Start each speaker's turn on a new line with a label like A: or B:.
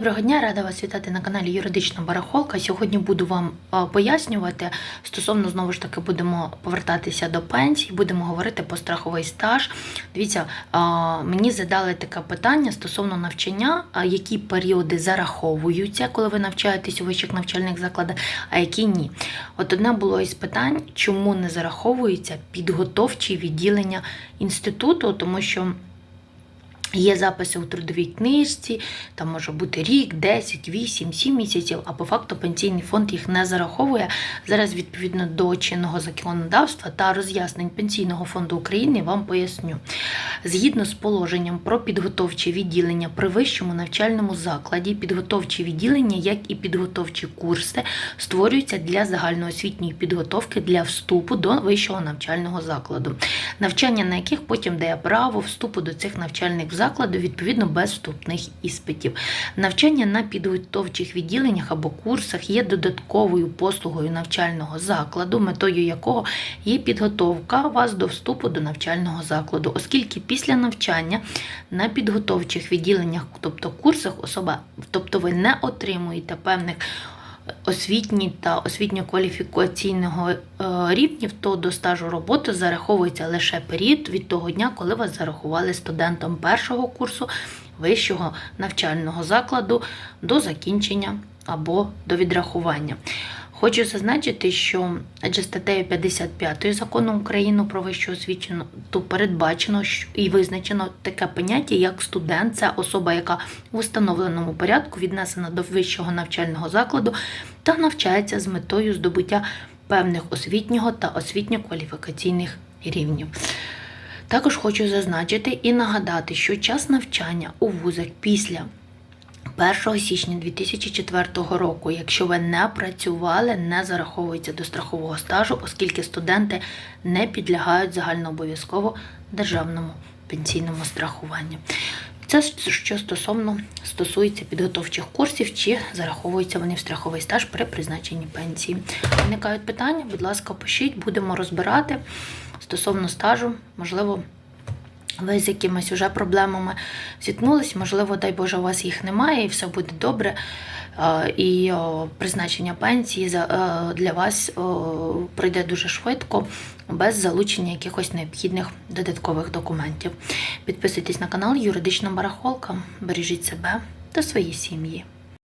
A: Доброго дня, рада вас вітати на каналі Юридична Барахолка. Сьогодні буду вам пояснювати стосовно знову ж таки будемо повертатися до пенсій, будемо говорити про страховий стаж. Дивіться, мені задали таке питання стосовно навчання, які періоди зараховуються, коли ви навчаєтесь у вищих навчальних закладах, а які ні. От одне було із питань, чому не зараховуються підготовчі відділення інституту, тому що. Є записи у трудовій книжці, там може бути рік, 10, 8, 7 місяців, а по факту пенсійний фонд їх не зараховує. Зараз, відповідно до чинного законодавства та роз'яснень Пенсійного фонду України, вам поясню. Згідно з положенням про підготовче відділення при вищому навчальному закладі, підготовчі відділення, як і підготовчі курси, створюються для загальноосвітньої підготовки для вступу до вищого навчального закладу, навчання на яких потім дає право вступу до цих навчальних закладів відповідно без вступних іспитів. Навчання на підготовчих відділеннях або курсах є додатковою послугою навчального закладу, метою якого є підготовка вас до вступу до навчального закладу, оскільки після навчання на підготовчих відділеннях, тобто курсах, особа, тобто ви не отримуєте певних освітні та освітньо-кваліфікаційного е, рівнів, то до стажу роботи зараховується лише період від того дня, коли вас зарахували студентом першого курсу вищого навчального закладу до закінчення або до відрахування. Хочу зазначити, що адже статтею 55 закону України про вищу освічену то передбачено і визначено таке поняття, як студент, це особа, яка в установленому порядку віднесена до вищого навчального закладу та навчається з метою здобуття певних освітнього та освітньо-кваліфікаційних рівнів. Також хочу зазначити і нагадати, що час навчання у вузах після 1 січня 2004 року, якщо ви не працювали, не зараховується до страхового стажу, оскільки студенти не підлягають загальнообов'язково державному пенсійному страхуванню. Це що стосовно стосується підготовчих курсів, чи зараховуються вони в страховий стаж при призначенні пенсії. Виникають питання, будь ласка, пишіть, будемо розбирати стосовно стажу, можливо, ви з якимись уже проблемами зіткнулись, можливо, дай Боже, у вас їх немає, і все буде добре. І призначення пенсії е, для вас пройде дуже швидко, без залучення якихось необхідних додаткових документів. Підписуйтесь на канал Юридична Барахолка, бережіть себе та свої сім'ї.